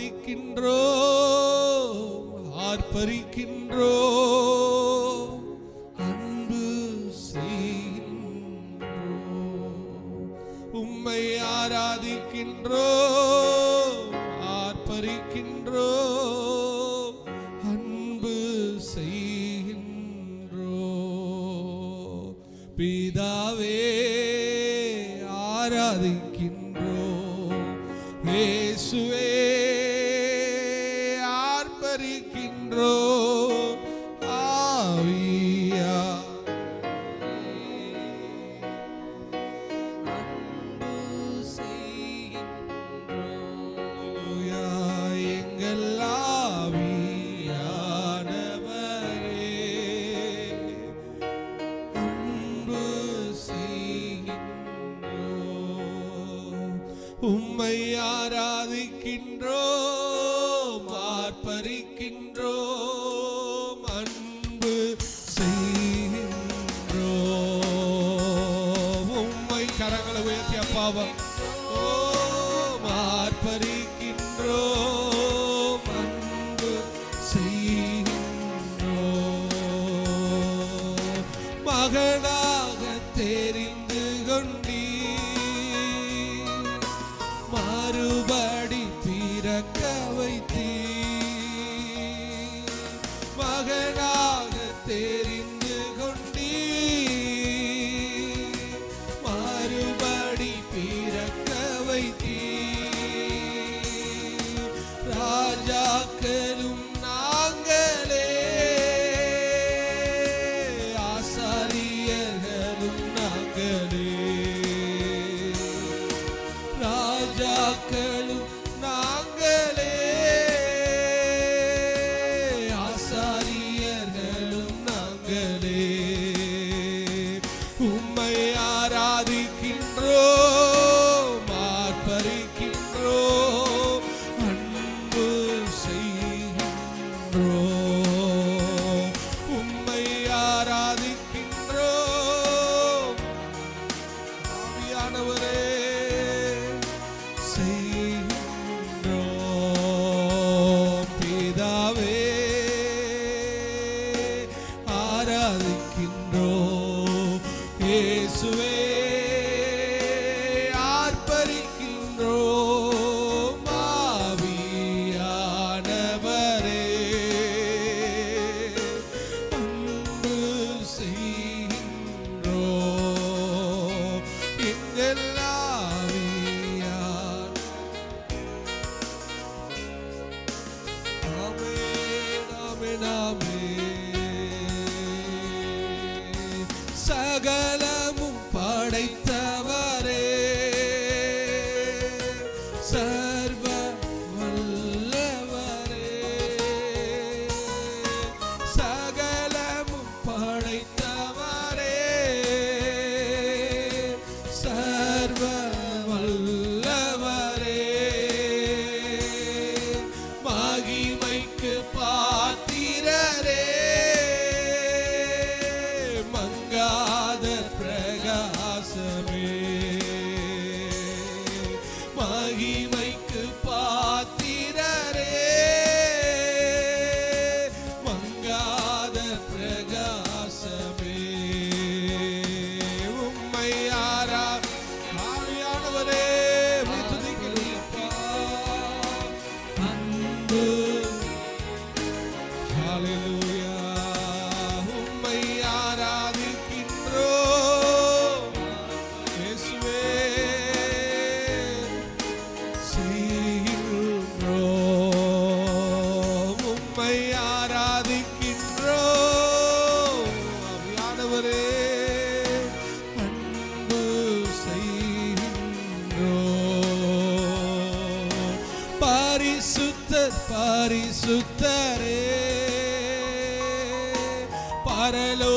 ஆராதிக்கின்றோ ஆர்ப்பரிக்கின்றோ அன்பு செய்கின்றோ. உம்மை ஆராதிக்கின்றோ ஆர்ப்பரிக்கின்றோ அன்பு செய்கின்றோ. பிதாவே ஆராதிக்கின்றோ இயேசுவே உம்மை ஆராதிக்கின்றோம் ஆர்ப்பரிக்கின்றோம் அன்பு செய்கின்றோம். உம்மை கரங்களை உயர்த்தி அப்பாவம் ஓ ஆர்ப்பரிக்கின்றோம் அன்பு செய்கின்றோம். மகனாக தெரிந்து கொண்டு eternamente. பரிசுத்தர் பரிசுத்தரே பரலோ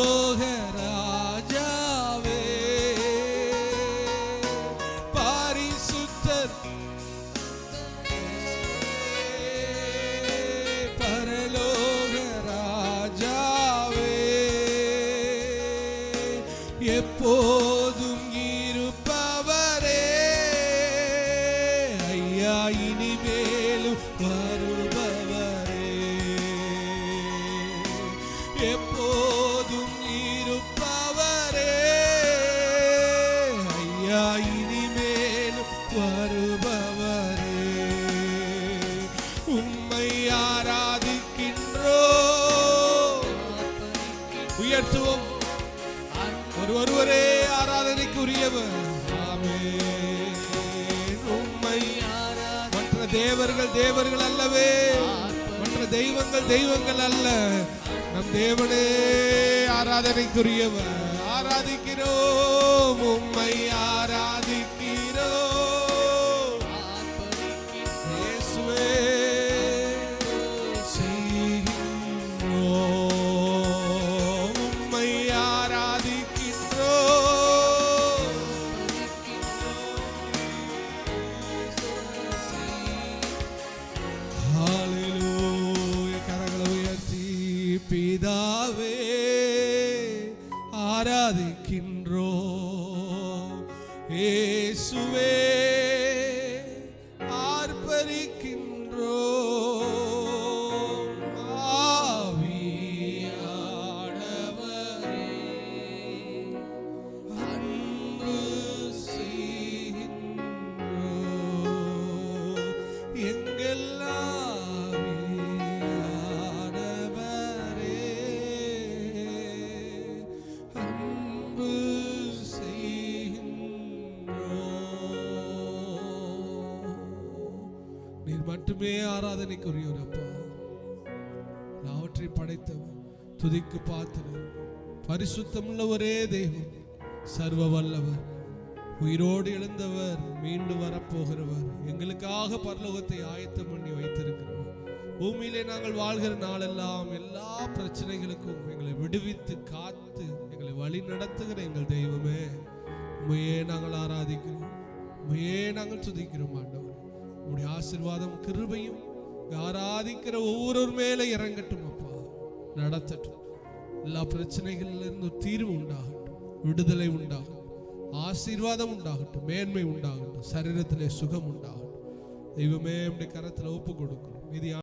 ஆராதனைக்குரியவர் மற்ற தேவர்கள் தேவர்கள் அல்லவே. மற்ற தெய்வங்கள் தெய்வங்கள் அல்ல. நம் தேவனே ஆராதனைக்குரியவர். ஆராதிக்கிறோம். உம்மை ஆராத ஆராதிக்கின்றோம். ஏசுவே மட்டுமே ஆராதனைக்குரியவர் அப்பா எல்லாவற்றை படைத்தவர் துதிக்கு பார்த்தவர் பரிசுத்தமுள்ள ஒரே தெய்வம் சர்வ வல்லவர் உயிரோடு எழுந்தவர் மீண்டும் வரப்போகிறவர். எங்களுக்காக பரலோகத்தை ஆயத்தம் பண்ணி வைத்திருக்கிறவர். பூமியிலே நாங்கள் வாழ்கிற நாளெல்லாம் எல்லா பிரச்சனைகளுக்கும் எங்களை விடுவித்து காத்து எங்களை வழி நடத்துகிற எங்கள் தெய்வமே. உண்மையே நாங்கள் ஆராதிக்கிறோம். உண்மையே நாங்கள் துதிக்கிறோம் ஆண்டவர். உங்களுடைய ஆசிர்வாதம் கிருபையும் ஆராதிக்கிற ஒவ்வொருவர் மேலே இறங்கட்டும் அப்பா. நடத்தட்டும். எல்லா பிரச்சனைகளிலிருந்து தீர்வு உண்டாகட்டும். விடுதலை உண்டாகட்டும். ஆசீர்வாதம் உண்டாகட்டும். மேன்மை உண்டாகட்டும். சரீரத்திலே சுகம் உண்டாகட்டும். தெய்வமே அப்படி கரத்தில் ஒப்பு கொடுக்கிறோம் இது